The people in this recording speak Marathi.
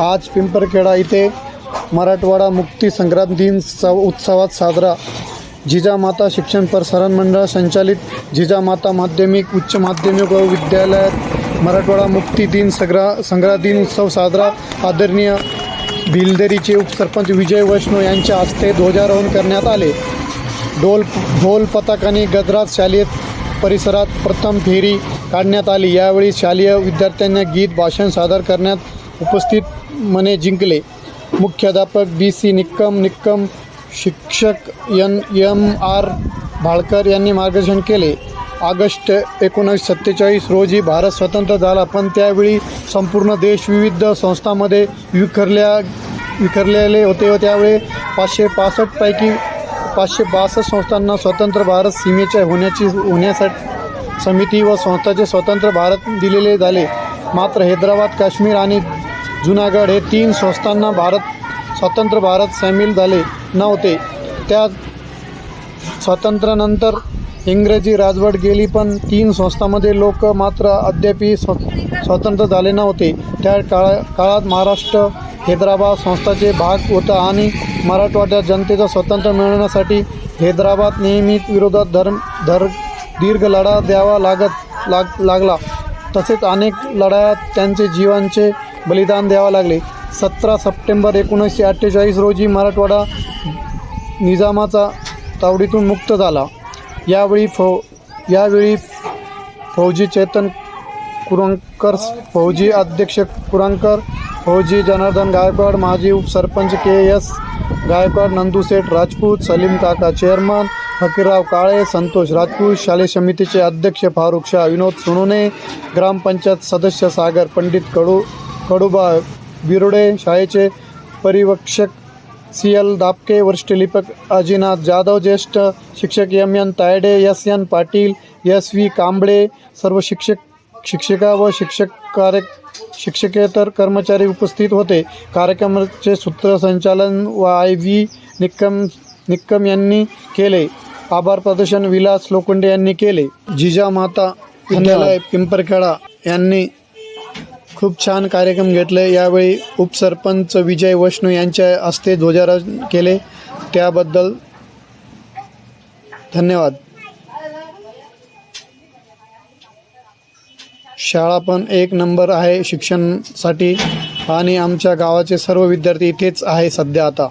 आज पिंपरखेडा इथे मराठवाडा मुक्ती संग्राम दिन उत्सवात साजरा. जिजामाता शिक्षण प्रसारण मंडळ संचालित जिजामाता माध्यमिक उच्च माध्यमिक व विद्यालयात मराठवाडा मुक्ती दिन सग्रा संग्रह दिन उत्सव साजरा. आदरणीय भिलदरीचे उपसरपंच विजय वैष्णव यांच्या हस्ते ध्वजारोहण करण्यात आले. ढोल ढोल पथकाने गजरात शालेय परिसरात प्रथम फेरी काढण्यात आली. यावेळी शालेय विद्यार्थ्यांना गीत भाषण सादर करण्यात उपस्थित मने जिंकले. मुख्याध्यापक बी सी निक्कम निक्कम शिक्षक एन एम आर भाळकर यांनी मार्गदर्शन केले. ऑगस्ट एकोणीसशे सत्तेचाळीस रोजी भारत स्वतंत्र झाला पण त्यावेळी संपूर्ण देश विविध संस्थांमध्ये विखरल्या विखरलेले होते. व त्यावेळी पाचशे पासष्टपैकी पाचशे बासष्ट संस्थांना स्वतंत्र भारत सीमेच्या होण्याची होण्यासाठी समिती व संस्थाचे स्वतंत्र भारत दिलेले झाले. मात्र हैदराबाद काश्मीर आणि जुनागड हे तीन संस्थांना भारत स्वतंत्र भारत सामील झाले नव्हते. त्या स्वातंत्र्यानंतर इंग्रजी राजवट गेली पण तीन संस्थांमध्ये लोक मात्र अद्यापही स्व स्वतंत्र झाले नव्हते. त्या काळा काळात महाराष्ट्र हैदराबाद संस्थाचे भाग होता आणि मराठवाड्यात जनतेचा स्वतंत्र मिळवण्यासाठी हैदराबाद नेहमीच विरोधात धर्म धर दीर्घ लढा द्यावा लागत लाग लागला. तसेच अनेक लढायात त्यांचे जीवांचे बलिदान द्यावं लागले. सतरा सप्टेंबर एकोणीसशे अठ्ठेचाळीस रोजी मराठवाडा निजामाचा तावडीतून मुक्त झाला. यावेळी फौ यावेळी फौजी चेतन कुरंकर फौजी अध्यक्ष कुरंकर फौजी जनार्दन गायकवाड माजी उपसरपंच के एस गायकवाड नंदूसेठ राजपूत सलीम काका चेअरमन फकीरराव काळे संतोष राजपूत शालेय समितीचे अध्यक्ष फारुख शाह विनोद सोनोने ग्रामपंचायत सदस्य सागर पंडित कडू कडुबा बिरोडे शाळेचे परिवक्षक सी एल दापके वरिष्ठ लिपक अजिनाथ जाधव ज्येष्ठ शिक्षक M N Tayde S N Patil S V Kamble सर्व शिक्षक शिक्षिका व शिक्षक कार्य शिक्षकेतर कर्मचारी उपस्थित होते. कार्यक्रमाचे सूत्रसंचालन व आय व्ही निक्कम निक्कम यांनी केले. आभार प्रदर्शन विलास लोखंडे यांनी केले. जिजामाता विद्यालय पिंपरखेडा यांनी खूप छान कार्यक्रम घेतले. यावेळी उपसरपंच विजय वैष्णव यांच्या हस्ते ध्वजारोहण केले. त्याबद्दल धन्यवाद. शाळा पण एक नंबर आहे शिक्षणासाठी आणि आमच्या गावाचे सर्व विद्यार्थी इथेच आहे सध्या आता.